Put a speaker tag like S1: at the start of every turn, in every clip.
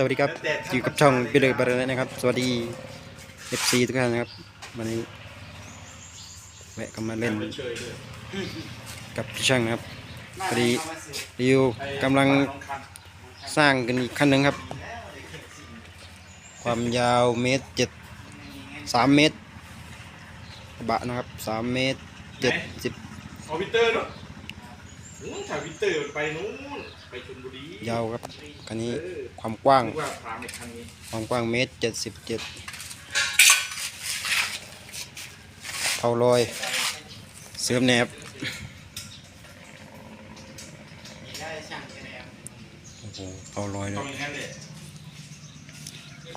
S1: สวัสดีครับอยู่กับช่องไปเลยบาร์นะครับ สวัสดี FC ทุกท่านนะครับ วันนี้แวะกันมาเล่นกับพี่ช่างนะครับพอดีริวกำลังสร้างกันอีกขั้นหนึ่งครับ ความยาวเมตรเจ็ดสามเมตรกระบะนะครับสามเมตรเจ็ดสิบ
S2: เอาวิเตอร์ด้วย อืมถ่ายวิเตอร์ไปนู้นไปชลบุรี
S1: ยาวครับคันนี้ความกว้าง
S2: นึกว่าพาในคันนี้
S1: ความกว้างเมตรเจ็ดสิบเจ็ดเผาลอย เสื่อมแนบโอ้โหเผาลอยเล
S2: ต้อยงอย่างนั้นเลย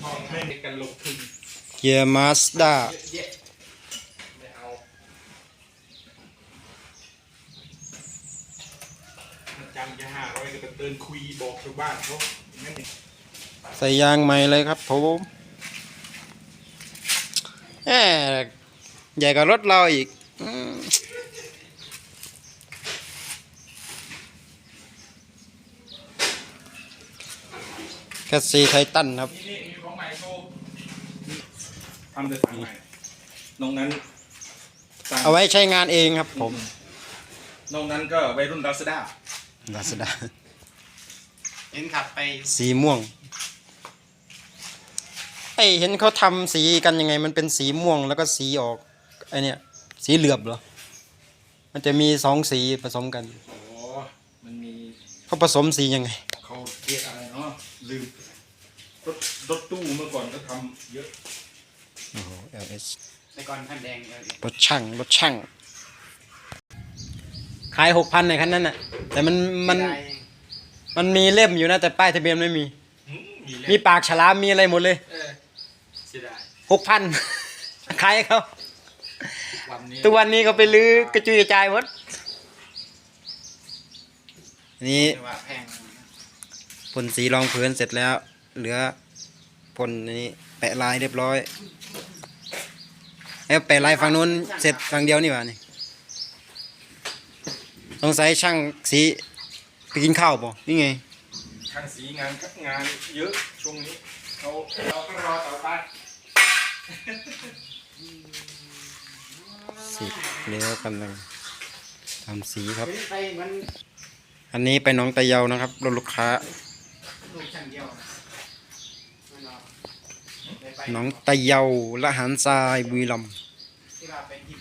S2: พอไม่ในการลงทุน
S1: เกียร์มาสด้า
S2: เยอะไม่เอา มันจำจะห้าร้อยก็ไปเตือนคุยบอกชาวบ้านเขาอย่างนั้นเอง
S1: ใส่ยางใหม่เลยครับผมแหมใหญ่กว่ารถเราอีกอืมแคสซีไททันครับ
S2: นี่นี่มีของใหม่โชว์ทำแต่สั่งใหม่นอกนั้นสั่ง
S1: เอาไว้ใช้งานเองครับผม
S2: นอกนั้นก็วัยรุ่นรัสด้า
S1: ลาซาด้า
S2: เห็นขับไป
S1: สีม่วงไอเห็นเขาทำสีกันยังไง มันเป็นสีม่วงแล้วก็สีออกไอเนี่ย สีเหลือบเหรอ มันจะมีสองสีผสมกัน
S2: โอ้มันมี
S1: เขาผสมสียังไง
S2: เขาเรียกอะไรเนาะลืมรถรถตู้เมื่อก่อนก็ทำเยอะ
S1: โอ้โห LS
S3: แต่ก่อนคันแดงเออ
S1: รถช่างรถช่าง ขายหกพันในคันนั้นน่ะ แต่มันมัน
S3: ได้
S1: มันมีเล่มอยู่นะแต่ป้ายทะเบียนไม่มี
S2: หืมมี
S1: มี
S2: แล้ว
S1: ปากฉลามมีอะไรหมดเลย
S2: เออเสียดาย
S1: หกพันขายให้เขา
S2: วันนี้
S1: ทุกวันนี้เขาไปลื้อกระจุยกระจายหมดอันนี้
S3: แต่ว่าแพง
S1: พ่นสีรองพื้นเสร็จแล้ว เหลือพ่นอันนี้แปะลายเรียบร้อยแล้วแปะลายฝั่งนู้นเสร็จฝั่งเดียวนี่หว่านี่ สงสัยช่างสีไปกินข้าวป่ะนี่ไง
S2: ทางสีงานกับงานเยอะช่วงนี้เขาเราก็รอต่อไป
S1: สีแล้วกำลังทำสีครับ
S3: เฮ้ยไปมัน
S1: อันนี้ไปหน้องตะเยานะครับรถลูกค้า
S3: ลูกช่างเดียวมันเอาไปไป
S1: หน้องตะเยาละหารทรายบุรีรัมย์
S3: ที่ว่าเป็นหิน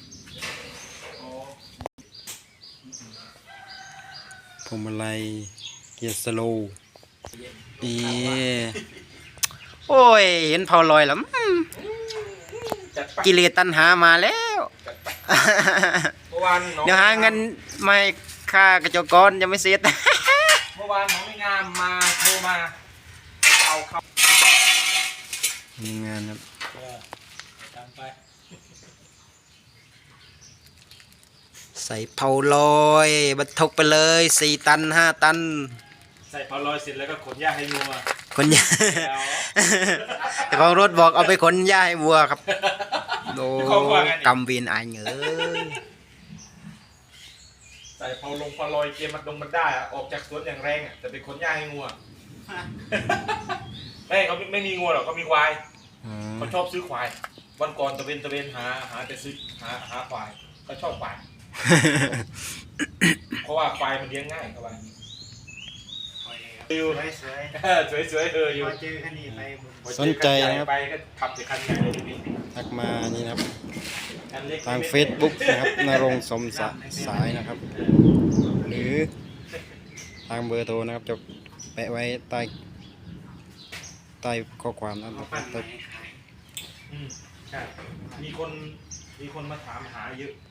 S2: โอ้
S1: พ วงมาลัยเกียร์สโลว์อีโอ้ย เห็นเผาลอยแล้วอืม
S2: จัดไป
S1: กิเลสตัณหามาแล้ว
S2: จัดไปเมื่อวานน้อง
S1: เดี๋ยวหาเงินมาให้ค่ากระจกกรยังไม่เสร็จ
S2: เมื่อวานน้องไม่งามมาโทรมาเอาเข้า
S1: มีงานครับ
S2: ตามไป
S1: ใส่เผาลอยบรรทุกไปเลยสี่ตันห้าตัน
S2: ใส่พอลอยเสร็จแล้วก็ขนหญ้าให้งัว
S1: คนยา
S2: แล้ว
S1: แต่ของรถบอกเอาไปขนหญ้าให้วัวครับโอ้
S2: พี่ของว่าไงนี่
S1: กำเวียนอายเหงอ
S2: ใส่พอลงพอลอยเกมมันดงมันได้อะออกจากสวนอย่างแรงอะแต่ไปขนหญ้าให้งัวไม่เขาไม่ไม่มีงัวหรอกเขามีควาย
S1: อืม
S2: เขาชอบซื้อควาย วันก่อนตะเวนตะเวนหาหาแต่ซื้อหาหาควายเขาชอบควาย เพราะว่าควายมันเลี้ยงง่ายเขาว่า
S3: คอยเลยครับ
S2: อยู่
S3: สวยสวย
S2: สวยสวยๆเอออยู่
S3: พอเจอคันนี้ไปผม
S1: สนใจนะครับ
S2: ไปก็ขับแต่คันใหญ่เลยทีนี้
S1: ทักมานี่นะครับ
S2: คันเล็ก
S1: ทาง Facebook นะครับนรงค์สมสะสายนะครับ หรือทางเบอร์โทรนะครับจะแปะไว้ใต้ใต้ข้อความนะค
S3: เอา
S1: รับ
S3: ปั้นใหม่ขาย
S2: อืมใช่มีคนมีคนมาถามหาเยอะส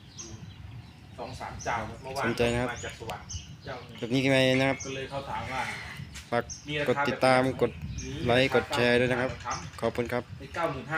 S2: องสามเจ้าเมื่อวานมาจากสว่างเจ้าหนึ่ง
S1: แบบนี้กันไปนะครับ
S2: ก็เลยเขาถามว่า
S1: ฝาก
S2: มีร
S1: กด
S2: คา
S1: ติดตาม
S2: แบบไหน
S1: กดไลค์กดแชร์ด้วยนะครับ
S2: ครับ
S1: ขอบคุณครับ
S2: ในเก้าหมื่นห้า